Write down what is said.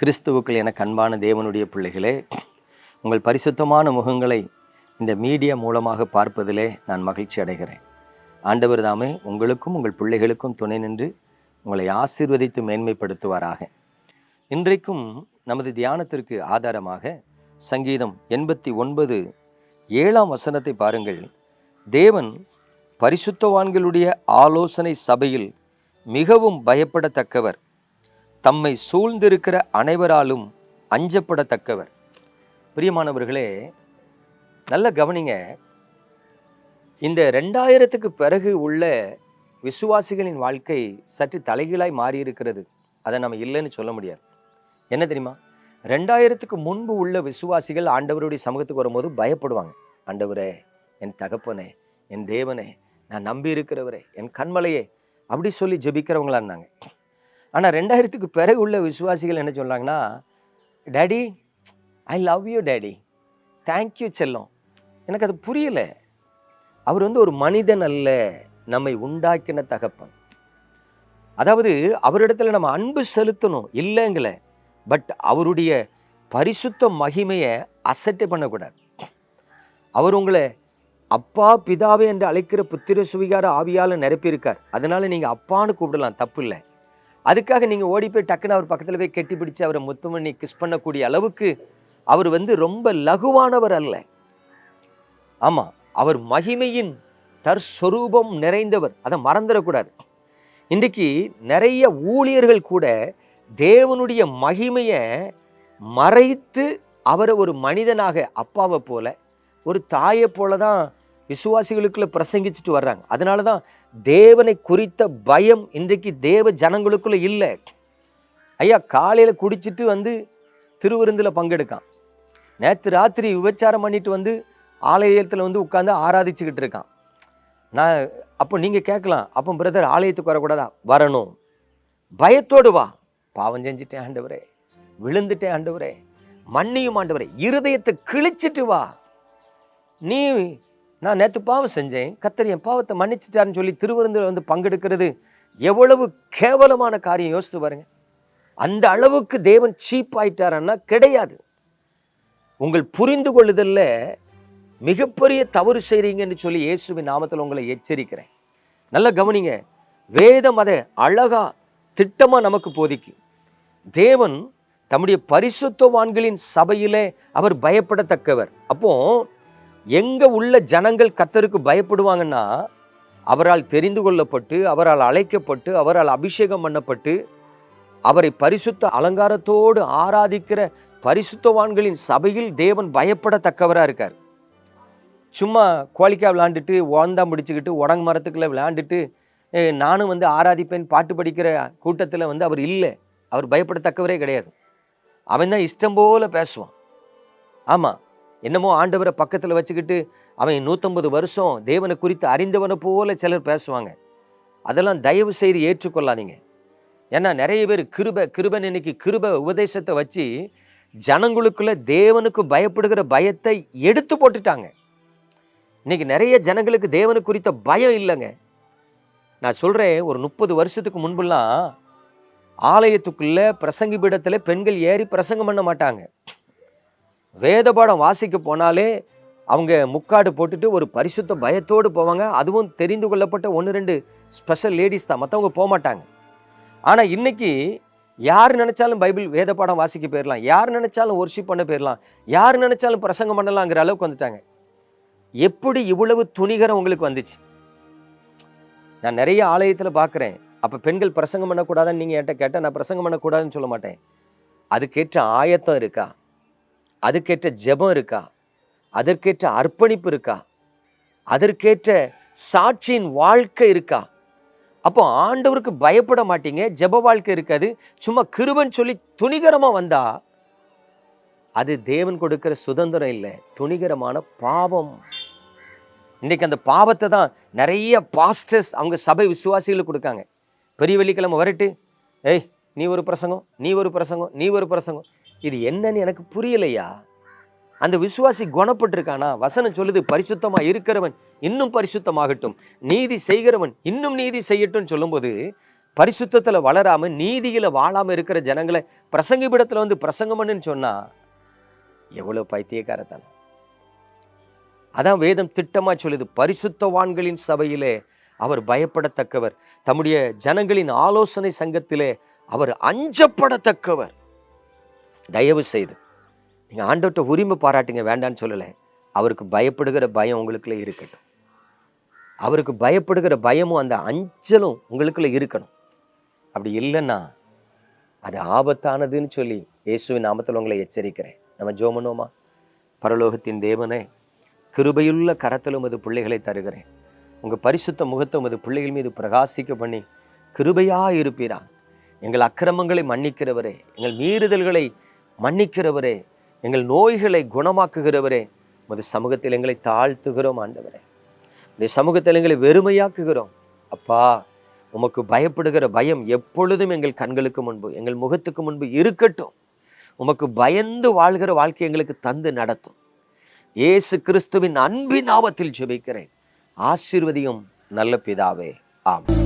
கிறிஸ்துவுக்கள் என கண்பான தேவனுடைய பிள்ளைகளே உங்கள் பரிசுத்தமான முகங்களை இந்த மீடியா மூலமாக பார்ப்பதிலே நான் மகிழ்ச்சி அடைகிறேன். ஆண்டவர் தாமே உங்களுக்கும் உங்கள் பிள்ளைகளுக்கும் துணை நின்று உங்களை ஆசீர்வதித்து மேன்மைப்படுத்துவாராக. இன்றைக்கும் நமது தியானத்திற்கு ஆதாரமாக சங்கீதம் எண்பத்தி ஒன்பது ஏழாம் வசனத்தை பாருங்கள். தேவன் பரிசுத்தவான்களுடைய ஆலோசனை சபையில் மிகவும் பயப்படத்தக்கவர். தம்மை சூழ்ந்திருக்கிற அனைவராலும் அஞ்சப்படத்தக்கவர். பிரியமானவர்களே நல்ல கவனிங்க. இந்த ரெண்டாயிரத்துக்கு பிறகு உள்ள விசுவாசிகளின் வாழ்க்கை சற்று தலைகீழாய் மாறி இருக்கிறது அதை நம்ம இல்லைன்னு சொல்ல முடியாது. என்ன தெரியுமா? ரெண்டாயிரத்துக்கு முன்பு உள்ள விசுவாசிகள் ஆண்டவருடைய சமூகத்துக்கு வரும்போது பயப்படுவாங்க. ஆண்டவரே என் தகப்பனே என் தேவனே நான் நம்பி இருக்கிறவரே என் கண்மலையே அப்படி சொல்லி ஜெபிக்கிறவங்களா இருந்தாங்க. ஆனால் ரெண்டாயிரத்துக்கு பிறகு உள்ள விசுவாசிகள் என்ன சொன்னாங்கன்னா daddy I love you daddy thank you செல்லம். எனக்கு அது புரியல. அவர் வந்து ஒரு மனிதன் அல்ல நம்மை உண்டாக்கின தகப்பன். அதாவது அவரிடத்துல நம்ம அன்பு செலுத்தணும் இல்லைங்கள. பட் அவருடைய பரிசுத்த மகிமையை அசட்டை பண்ணக்கூடாது. அவர் உங்களை அப்பா பிதாவே என்று அழைக்கிற புத்திர சுவிகார ஆவியால நிரப்பியிருக்கார். அதனால் நீங்கள் அப்பான்னு கூப்பிடலாம் தப்பு இல்லை. அதுக்காக நீங்கள் ஓடி போய் டக்குன்னு அவர் பக்கத்தில் போய் கெட்டி பிடிச்சி அவரை முத்தம் பண்ணி கிஸ் பண்ணக்கூடிய அளவுக்கு அவர் வந்து ரொம்ப லகுவானவர் அல்ல. ஆமாம் அவர் மகிமையின் தற்ஸ்வரூபம் நிறைந்தவர். அதை மறந்துடக்கூடாது. இன்றைக்கு நிறைய ஊழியர்கள் கூட தேவனுடைய மகிமையை மறைத்து அவரை ஒரு மனிதனாக அப்பாவை போல ஒரு தாயை போல தான் விசுவாசிகளுக்குள்ள பிரசங்கிச்சுட்டு வர்றாங்க. அதனால தான் தேவனை குறித்த பயம் இன்றைக்கு தேவ ஜனங்களுக்குள்ள இல்லை. ஐயா காலையில் குடிச்சிட்டு வந்து திருவிருந்தில் பங்கெடுக்கான். நேற்று ராத்திரி விபச்சாரம் பண்ணிட்டு வந்து ஆலயத்தில் வந்து உட்காந்து ஆராதிச்சுக்கிட்டு இருக்கான். நான் அப்போ நீங்கள் கேட்கலாம் அப்போ பிரதர் ஆலயத்துக்கு வரக்கூடாதா? வரணும். பயத்தோடு வா. பாவம் செஞ்சுட்டேன் ஆண்டவரே. விழுந்துட்டேன் ஆண்டவரே. மன்னியும் ஆண்டவரே. இருதயத்தை கிழிச்சிட்டு வா. நீ நான் நேற்று பாவம் செஞ்சேன். கத்தர் என் பாவத்தை மன்னிச்சிட்டாருன்னு சொல்லி திருவிருந்தில் வந்து பங்கெடுக்கிறது எவ்வளவு கேவலமான காரியம். யோசித்து பாருங்க. அந்த அளவுக்கு தேவன் சீப் ஆயிட்டாரன்னா கிடையாது. உங்கள் புரிந்து கொள்ளுதல்ல மிகப்பெரிய தவறு செய்கிறீங்கன்னு சொல்லி இயேசுவின் நாமத்தில் உங்களை எச்சரிக்கிறேன். நல்லா கவனிங்க. வேதம் அதை அழகா திட்டமாக நமக்கு போதிக்கும். தேவன் தம்முடைய பரிசுத்தவான்களின் சபையிலே அவர் பயப்படத்தக்கவர். அப்போது எங்கே உள்ள ஜனங்கள் கத்தருக்கு பயப்படுவாங்கன்னா அவரால் தெரிந்து கொள்ளப்பட்டு அவரால் அழைக்கப்பட்டு அவரால் அபிஷேகம் பண்ணப்பட்டு அவரை பரிசுத்த அலங்காரத்தோடு ஆராதிக்கிற பரிசுத்தவான்களின் சபையில் தேவன் பயப்படத்தக்கவராக இருக்கார். சும்மா கோழிக்காய் விளாண்டுட்டு ஓந்தா முடிச்சுக்கிட்டு உடங்கு மரத்துக்குள்ளே விளையாண்டுட்டு நானும் வந்து ஆராதிப்பேன் பாட்டு படிக்கிற கூட்டத்தில் வந்து அவர் இல்லை. அவர் பயப்படத்தக்கவரே கிடையாது. அவன் தான் இஷ்டம் போல பேசுவான். ஆமாம் என்னமோ ஆண்டவரை பக்கத்தில் வச்சுக்கிட்டு அவன் நூற்றம்பது வருஷம் தேவனை குறித்து அறிந்தவனை போல சிலர் பேசுவாங்க. அதெல்லாம் தயவு செய்து ஏற்றுக்கொள்ளாதீங்க. ஏன்னா நிறைய பேர் கிருப கிருபன் இன்னைக்கு கிருப உபதேசத்தை வச்சு ஜனங்களுக்குள்ள தேவனுக்கு பயப்படுகிற பயத்தை எடுத்து போட்டுட்டாங்க. இன்னைக்கு நிறைய ஜனங்களுக்கு தேவனு குறித்த பயம் இல்லைங்க. நான் சொல்கிறேன் ஒரு முப்பது வருஷத்துக்கு முன்பெல்லாம் ஆலயத்துக்குள்ளே பிரசங்கி பீடத்தில் பெண்கள் ஏறி பிரசங்கம் பண்ண மாட்டாங்க. வேத பாடம் வாசிக்க போனாலே அவங்க முக்காடு போட்டுட்டு ஒரு பரிசுத்த பயத்தோடு போவாங்க. அதுவும் தெரிந்து கொள்ளப்பட்ட ஒன்று ரெண்டு ஸ்பெஷல் லேடிஸ் தான். மற்றவங்க போக மாட்டாங்க ஆனால் இன்றைக்கி யார் நினச்சாலும் பைபிள் வேத பாடம் வாசிக்க போயிடலாம் யார் நினச்சாலும் ஒர்ஷிப் பண்ண போயிடலாம் யார் நினச்சாலும் பிரசங்கம் பண்ணலாங்கிற அளவுக்கு வந்துட்டாங்க. எப்படி இவ்வளவு துணிகரம் உங்களுக்கு வந்துச்சு? நான் நிறைய ஆலயத்தில் பார்க்குறேன் அப்போ பெண்கள் பிரசங்கம் பண்ணக்கூடாதுன்னு நீங்கள் என்கிட்ட கேட்டால் நான் பிரசங்கம் பண்ணக்கூடாதுன்னு சொல்ல மாட்டேன். அதுக்கேற்ற ஆயத்தம் இருக்கா? அதுக்கேற்ற ஜெபம் இருக்கா? அதற்கேற்ற அர்ப்பணிப்பு இருக்கா? அதற்கேற்ற சாட்சியின் வாழ்க்கை இருக்கா? அப்போ ஆண்டவருக்கு பயப்பட மாட்டீங்க. ஜெப வாழ்க்கை இருக்காது. சும்மா கிருபன் சொல்லி துணிகரமாக வந்தா அது தேவன் கொடுக்கிற சுதந்திரம் இல்லை. துணிகரமான பாவம். இன்னைக்கு அந்த பாவத்தை தான் நிறைய பாஸ்டர்ஸ் அவங்க சபை விசுவாசிகளுக்கு கொடுக்காங்க. பெரிய வெள்ளிக்கிழமை வரட்டு. ஏய் நீ ஒரு பிரசங்கம் நீ ஒரு பிரசங்கம் நீ ஒரு பிரசங்கம். இது என்னன்னு எனக்கு புரியலையா? அந்த விசுவாசி குணப்பட்டிருக்கானா? வசனம் சொல்லுது பரிசுத்தமாக இருக்கிறவன் இன்னும் பரிசுத்தமாகட்டும். நீதி செய்கிறவன் இன்னும் நீதி செய்யட்டும் சொல்லும்போது பரிசுத்தத்தில் வளராமல் நீதியில் வாழாமல் இருக்கிற ஜனங்களை பிரசங்கிபிடத்தில் வந்து பிரசங்கம் பண்ணுன்னு எவ்வளோ எவ்வளவு பைத்தியக்காரத்தனம். அதான் வேதம் திட்டமாக சொல்லுது பரிசுத்தவான்களின் சபையிலே அவர் பயப்படத்தக்கவர். தம்முடைய ஜனங்களின் ஆலோசனை சங்கத்திலே அவர் அஞ்சப்படத்தக்கவர். தயவு செய்து நீங்கள் ஆண்டவர்கிட்ட உரிமை பாராட்டுங்க வேண்டான்னு சொல்லலை. அவருக்கு பயப்படுகிற பயம் உங்களுக்குள்ளே இருக்கட்டும். அவருக்கு பயப்படுகிற பயமும் அந்த அஞ்சலும் உங்களுக்குள்ள இருக்கணும். அப்படி இல்லைன்னா அது ஆபத்தானதுன்னு சொல்லி இயேசுவின் நாமத்தில் உங்களை எச்சரிக்கிறேன். நம்ம ஜோமனோமா? பரலோகத்தின் தேவனே கிருபையுள்ள கரத்தில் உமது பிள்ளைகளை தருகிறேன். உங்கள் பரிசுத்த முகத்தை உமது பிள்ளைகள் மீது பிரகாசிக்க பண்ணி கிருபையாக இருப்பீரா எங்கள் அக்கிரமங்களை மன்னிக்கிறவரே எங்கள் மீறுதல்களை மன்னிக்கிறவரே எங்கள் நோய்களை குணமாக்குகிறவரே உமது சமூகத்தில் எங்களை தாழ்த்துகிறோம் ஆண்டவரே. இந்த சமூகத்தில் எங்களை வெறுமையாக்குகிறோம். அப்பா உமக்கு பயப்படுகிற பயம் எப்பொழுதும் எங்கள் கண்களுக்கு முன்பு எங்கள் முகத்துக்கு முன்பு இருக்கட்டும். உமக்கு பயந்து வாழ்கிற வாழ்க்கை எங்களுக்கு தந்து நடத்தும். இயேசு கிறிஸ்துவின் அன்பின் ஆபத்தில் ஜெபிக்கிறேன். ஆசீர்வதியும் நல்ல பிதாவே. ஆமாம்